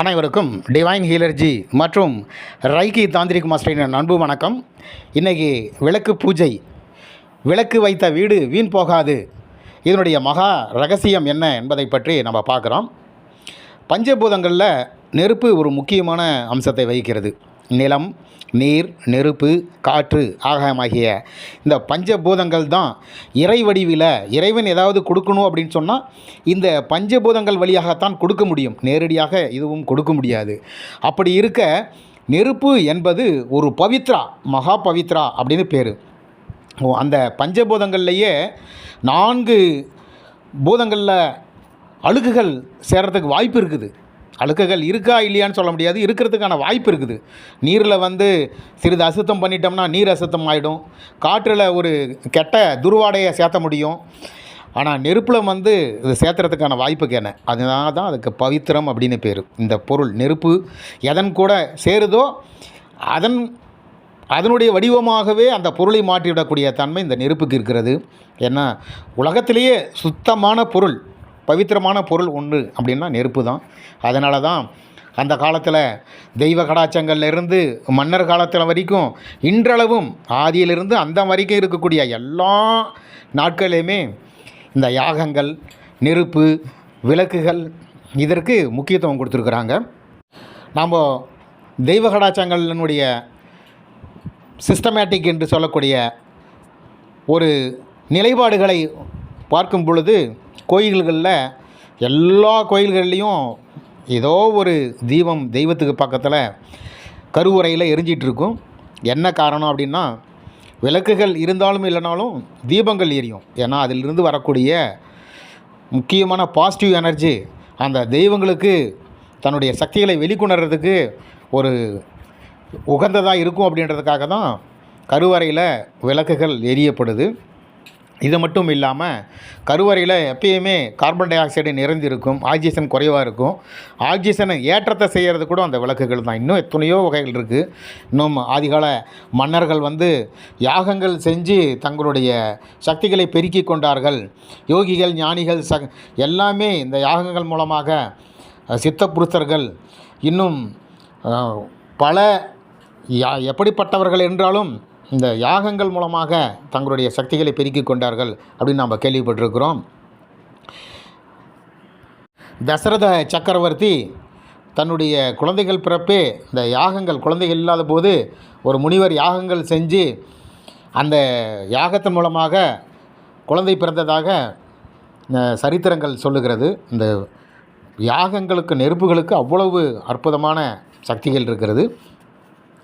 அனைவருக்கும் டிவைன் ஹீலர்ஜி மற்றும் ரைகி தாந்திரிக் மாஸ்டரின் அன்பு வணக்கம். இன்றைக்கி விளக்கு பூஜை விளக்கு வைத்த வீடு வீண் போகாது. இதனுடைய மகா ரகசியம் என்ன என்பதை பற்றி நம்ம பார்க்குறோம். பஞ்சபூதங்களில் நெருப்பு ஒரு முக்கியமான அம்சத்தை வகிக்கிறது. நிலம் நீர் நெருப்பு காற்று ஆகமாகிய இந்த பஞ்சபூதங்கள் தான் இறை வடிவில் இறைவன் ஏதாவது கொடுக்கணும் அப்படின்னு சொன்னால் இந்த பஞ்சபூதங்கள் வழியாகத்தான் கொடுக்க முடியும். நேரடியாக இதுவும் கொடுக்க முடியாது. அப்படி இருக்க நெருப்பு என்பது ஒரு பவித்ரா மகா பவித்ரா அப்படின்னு பேர். ஓ, அந்த பஞ்சபூதங்கள்லேயே நான்கு பூதங்களில் அழுக்குகள் சேர்கிறதுக்கு வாய்ப்பு இருக்குது. அழுக்குகள் இருக்கா இல்லையான்னு சொல்ல முடியாது. இருக்கிறதுக்கான வாய்ப்பு இருக்குது. நீரில் வந்து சிறிது அசுத்தம் பண்ணிட்டோம்னா நீர் அசுத்தம் ஆகிடும் காற்றில் ஒரு கெட்ட துருவாடையை சேர்த்த முடியும். ஆனால் நெருப்பில் வந்து இது சேர்த்துறதுக்கான வாய்ப்பு என்ன? அதனால தான் அதுக்கு பவித்திரம் அப்படின்னு பேர். இந்த பொருள் நெருப்பு எதன் கூட சேருதோ அதன் அதனுடைய வடிவமாகவே அந்த பொருளை மாற்றிவிடக்கூடிய தன்மை இந்த நெருப்புக்கு இருக்கிறது. ஏன்னா உலகத்திலேயே சுத்தமான பொருள் பவித்திரமான பொருள் ஒன்று அப்படின்னா நெருப்பு தான். அதனால தான் அந்த காலத்தில் தெய்வ கடாச்சங்கள்லேருந்து மன்னர் காலத்தில் வரைக்கும் இன்றளவும் ஆதியிலிருந்து அந்த வரைக்கும் இருக்கக்கூடிய எல்லா நாட்களையுமே இந்த யாகங்கள் நெருப்பு விளக்குகள் இதற்கு முக்கியத்துவம் கொடுத்துருக்குறாங்க. நாம் தெய்வ கடாச்சங்களினுடைய சிஸ்டமேட்டிக் என்று சொல்லக்கூடிய ஒரு நிலைப்பாடுகளை பார்க்கும் பொழுது கோயில்களில் எல்லா கோயில்கள்லேயும் ஏதோ ஒரு தீபம் தெய்வத்துக்கு பக்கத்தில் கருவறையில் எரிஞ்சிட்டு இருக்கும் என்ன காரணம் அப்படின்னா விளக்குகள் இருந்தாலும் இல்லைனாலும் தீபங்கள் எரியும். ஏன்னா அதிலிருந்து வரக்கூடிய முக்கியமான பாசிட்டிவ் எனர்ஜி அந்த தெய்வங்களுக்கு தன்னுடைய சக்திகளை வெளிக்கொணர்றதுக்கு ஒரு உகந்ததாக இருக்கும் அப்படின்றதுக்காக தான் கருவறையில் விளக்குகள் எரியப்படுது. இது மட்டும் இல்லாமல் கருவறையில் எப்பயுமே கார்பன் டை ஆக்சைடு நிறைந்திருக்கும் ஆக்சிஜன் குறைவாக இருக்கும். ஆக்சிஜனை ஏற்றத்தை செய்கிறது கூட அந்த விளக்குகள் தான். இன்னும் எத்தனையோ வகைகள் இருக்குது இன்னும் ஆதிகால மன்னர்கள் வந்து யாகங்கள் செஞ்சு தங்களுடைய சக்திகளை பெருக்கி கொண்டார்கள். யோகிகள் ஞானிகள் ச எல்லாமே இந்த யாகங்கள் மூலமாக சித்தப்புருத்தர்கள் சித்த புருஷர்கள் இன்னும் பல யா எப்படிப்பட்டவர்கள் என்றாலும் இந்த யாகங்கள் மூலமாக தங்களுடைய சக்திகளை பெருக்கிக் கொண்டார்கள் அப்படின்னு நாம் கேள்விப்பட்டிருக்கிறோம். தசரத சக்கரவர்த்தி தன்னுடைய குழந்தைகள் பிறப்பே இந்த யாகங்கள் குழந்தைகள் இல்லாத போது ஒரு முனிவர் யாகங்கள் செஞ்சு அந்த யாகத்தின் மூலமாக குழந்தை பிறந்ததாக சரித்திரங்கள் சொல்லுகிறது. இந்த யாகங்களுக்கு நெருப்புகளுக்கு அவ்வளவு அற்புதமான சக்திகள் இருக்கிறது.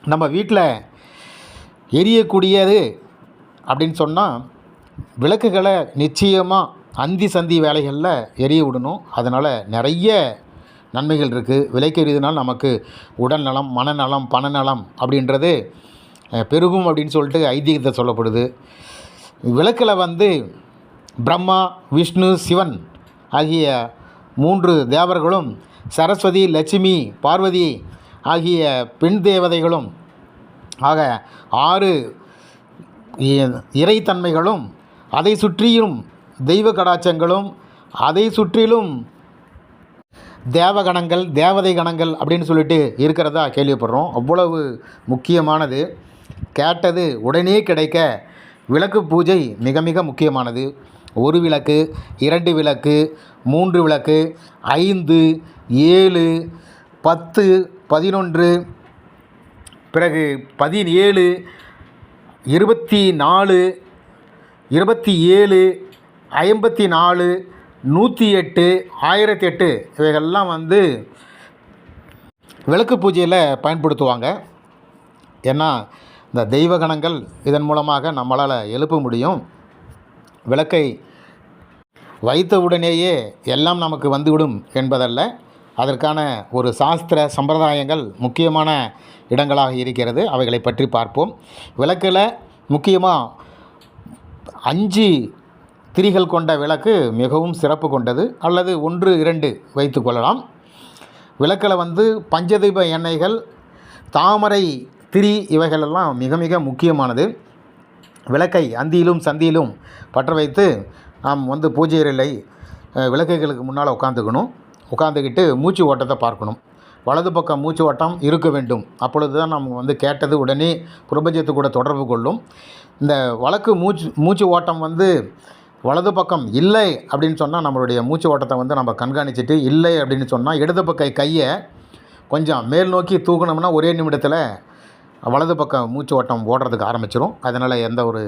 நம்ம வீட்டில் எரியக்கூடியது அப்படின்னு சொன்னால் விளக்குகளை நிச்சயமாக அந்தி சந்தி வேலைகளில் எரிய விடணும். அதனால் நிறைய நன்மைகள் இருக்குது விலைக்கு எரியதுனால் நமக்கு உடல் நலம் மனநலம் பணநலம் அப்படின்றது பெருகும் அப்படின்னு சொல்லிட்டு ஐதீகத்தை சொல்லப்படுது. விளக்கில் வந்து பிரம்மா விஷ்ணு சிவன் ஆகிய மூன்று தேவர்களும் சரஸ்வதி லட்சுமி பார்வதி ஆகிய பெண் தேவதைகளும் ஆக ஆறு இறைத்தன்மைகளும் அதை சுற்றியும் தெய்வ கடாச்சங்களும் அதை சுற்றிலும் தேவகணங்கள் தேவதை கணங்கள் அப்படின்னு சொல்லிட்டு இருக்கிறதா கேள்விப்படுறோம். அவ்வளவு முக்கியமானது. கேட்டது உடனே கிடைக்க விளக்கு பூஜை மிக மிக முக்கியமானது. ஒரு விளக்கு இரண்டு விளக்கு மூன்று விளக்கு ஐந்து ஏழு பத்து பதினொன்று பிறகு பதினேழு இருபத்தி நாலு இருபத்தி ஏழு ஐம்பத்தி நாலு நூற்றி எட்டு ஆயிரத்தி எட்டு இவைகள்லாம் வந்து விளக்கு பூஜையில் பயன்படுத்துவாங்க. ஏன்னா இந்த தெய்வ கணங்கள் இதன் மூலமாக நம்மளால் எழுப்ப முடியும். விளக்கை வைத்தவுடனேயே எல்லாம் நமக்கு வந்துவிடும் என்பதல்ல. அதற்கான ஒரு சாஸ்திர சம்பிரதாயங்கள் முக்கியமான இடங்களாக இருக்கிறது. அவைகளை பற்றி பார்ப்போம். விளக்கில் முக்கியமாக அஞ்சு திரிகள் கொண்ட விளக்கு மிகவும் சிறப்பு கொண்டது. அல்லது ஒன்று இரண்டு வைத்து கொள்ளலாம். விளக்கில் வந்து பஞ்சதீப எண்ணெய்கள் தாமரை திரி இவைகளெல்லாம் மிக மிக முக்கியமானது. விளக்கை அந்தியிலும் சந்தியிலும் பற்ற வைத்து நாம் வந்து பூஜை இல்லை விளக்குகளுக்கு முன்னால் உட்காந்துக்கணும் உட்காந்துக்கிட்டு மூச்சு ஓட்டத்தை பார்க்கணும். வலது பக்கம் மூச்சு ஓட்டம் இருக்க வேண்டும். அப்பொழுது தான் நம்ம வந்து கேட்டது உடனே பிரபஞ்சத்து கூட தொடர்பு கொள்ளும். இந்த வழக்கு மூச்சு மூச்சு ஓட்டம் வந்து வலது பக்கம் இல்லை அப்படின்னு சொன்னால் நம்மளுடைய மூச்சு ஓட்டத்தை வந்து நம்ம கண்காணிச்சிட்டு இல்லை அப்படின்னு சொன்னால் இடது பக்க கையை கொஞ்சம் மேல் நோக்கி தூக்கணும்னா ஒரே நிமிடத்தில் வலது பக்கம் மூச்சு ஓட்டம் ஓடுறதுக்கு ஆரம்பிச்சிடும் அதனால் எந்த ஒரு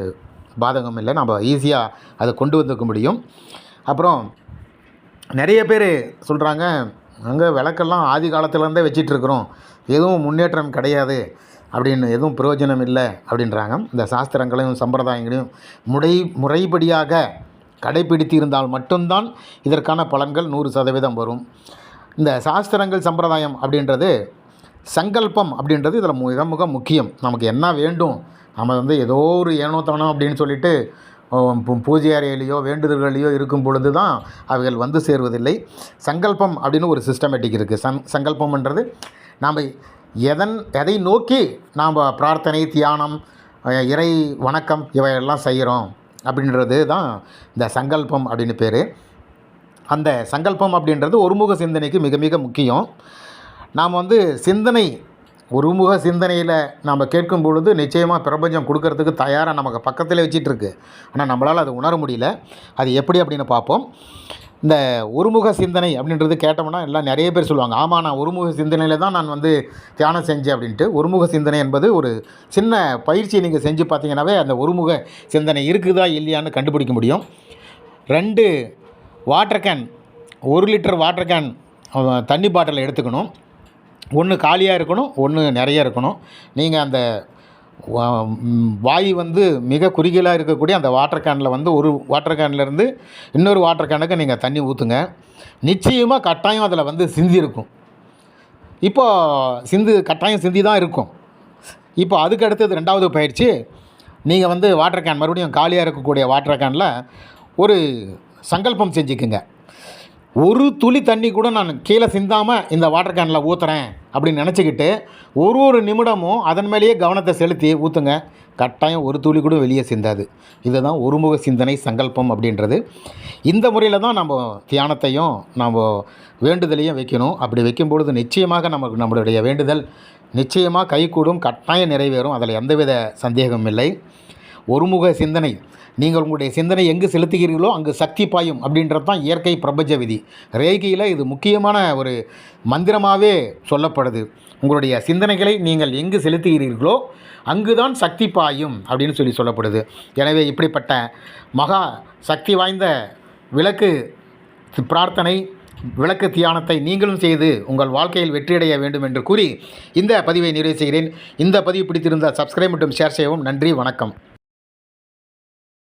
பாதகமும் இல்லை. நம்ம ஈஸியாக அதை கொண்டு வந்துக்க முடியும். அப்புறம் நிறைய பேர் சொல்கிறாங்க அங்கே விளக்கெல்லாம் ஆதி காலத்துலேருந்தே வச்சிட்ருக்குறோம். எதுவும் முன்னேற்றம் கிடையாது. அப்படின்னு எதுவும் பிரயோஜனம் இல்லை. அப்படின்றாங்க. இந்த சாஸ்திரங்களையும் சம்பிரதாயங்களையும் முறை முறைப்படியாக கடைப்பிடித்து இருந்தால் மட்டும்தான் இதற்கான பலன்கள் நூறு சதவீதம் வரும். இந்த சாஸ்திரங்கள் சம்பிரதாயம் அப்படின்றது சங்கல்பம் அப்படின்றது இதில் மிக மிக முக்கியம். நமக்கு என்ன வேண்டும்? நம்ம வந்து ஏதோ ஒரு ஏனோ தானோ அப்படின்னு சொல்லிட்டு பூஜை அறையிலையோ வேண்டுதல்களையோ இருக்கும் பொழுது தான் அவைகள் வந்து சேருவதில்லை. சங்கல்பம் அப்படின்னு ஒரு சிஸ்டமேட்டிக் இருக்குது சங் சங்கல்பம்ன்றது நாம் எதன் எதை நோக்கி நாம் பிரார்த்தனை தியானம் இறை வணக்கம் இவையெல்லாம் செய்கிறோம் அப்படின்றது தான் இந்த சங்கல்பம் அப்படின்னு பேர். அந்த சங்கல்பம் அப்படின்றது ஒருமுக சிந்தனைக்கு மிக மிக முக்கியம். நாம் வந்து சிந்தனை ஒருமுக சிந்தனையில் நாம் கேட்கும் பொழுது நிச்சயமாக பிரபஞ்சம் கொடுக்கறதுக்கு தயாராக நமக்கு பக்கத்தில் வச்சிட்ருக்கு ஆனால் நம்மளால் அதை உணர முடியல. அது எப்படி அப்படின்னு பார்ப்போம். இந்த ஒருமுக சிந்தனை அப்படின்றது கேட்டோம்னா எல்லாம் நிறைய பேர் சொல்லுவாங்க. ஆமாம் நான் ஒருமுக சிந்தனையில் தான் நான் வந்து தியானம் செஞ்சேன் அப்படின்ட்டு. ஒருமுக சிந்தனை என்பது ஒரு சின்ன பயிற்சியை நீங்கள் செஞ்சு பார்த்தீங்கன்னாவே அந்த ஒருமுக சிந்தனை இருக்குதா இல்லையான்னு கண்டுபிடிக்க முடியும். ரெண்டு வாட்டர் கேன் ஒரு லிட்டர் வாட்டர் கேன் தண்ணி பாட்டில் எடுத்துக்கணும். ஒன்று காலியாக இருக்கணும் ஒன்று நிறைய இருக்கணும். நீங்கள் அந்த வாய் வந்து மிக குறுகியலாக இருக்கக்கூடிய அந்த வாட்டர் கேனில் வந்து ஒரு வாட்டர் கேன்லேருந்து இன்னொரு வாட்டர் கேனுக்கு நீங்கள் தண்ணி ஊற்றுங்க. நிச்சயமாக கட்டாயம் அதில் வந்து சிந்தி இருக்கும். இப்போது சிந்து கட்டாயம் சிந்தி தான் இருக்கும். இப்போ அதுக்கு அடுத்தது ரெண்டாவது பயிற்சி நீங்கள் வந்து வாட்டர் கேன் மறுபடியும் காலியாக இருக்கக்கூடிய வாட்டர் கேனில் ஒரு சங்கல்பம் செஞ்சுக்குங்க. ஒரு துளி தண்ணி கூட நான் கீழே சிந்தாமல் இந்த வாட்டர் கேனில் ஊற்றுறேன் அப்படின்னு நினச்சிக்கிட்டு ஒரு ஒரு நிமிடமும் அதன் மேலேயே கவனத்தை செலுத்தி ஊற்றுங்க கட்டாயம் ஒரு துளி கூட வெளியே சிந்தாது. இதுதான் ஒருமுக சிந்தனை சங்கல்பம் அப்படின்றது. இந்த முறையில் தான் நம்ம தியானத்தையும் நம்ம வேண்டுதலையும் வைக்கணும். அப்படி வைக்கும் பொழுது நிச்சயமாக நமக்கு நம்மளுடைய வேண்டுதல் நிச்சயமாக கைகூடும் கட்டாயம் நிறைவேறும். அதில் எந்தவித சந்தேகமும் இல்லை. ஒருமுக சிந்தனை நீங்கள் உங்களுடைய சிந்தனை எங்கு செலுத்துகிறீர்களோ அங்கு சக்தி பாயும் அப்படின்றது தான் இயற்கை பிரபஞ்ச விதி. ரேகையில் இது முக்கியமான ஒரு மந்திரமாகவே சொல்லப்படுது. உங்களுடைய சிந்தனைகளை நீங்கள் எங்கு செலுத்துகிறீர்களோ அங்குதான் சக்தி பாயும் அப்படின்னு சொல்லி சொல்லப்படுது. எனவே இப்படிப்பட்ட மகா சக்தி வாய்ந்த விளக்கு பிரார்த்தனை விளக்கு தியானத்தை நீங்களும் செய்து உங்கள் வாழ்க்கையில் வெற்றியடைய வேண்டும் என்று கூறி இந்த பதிவை நிறைவு செய்கிறேன். இந்த பதிவு பிடித்திருந்தால் சப்ஸ்கிரைப் மற்றும் ஷேர் செய்யவும் நன்றி வணக்கம்.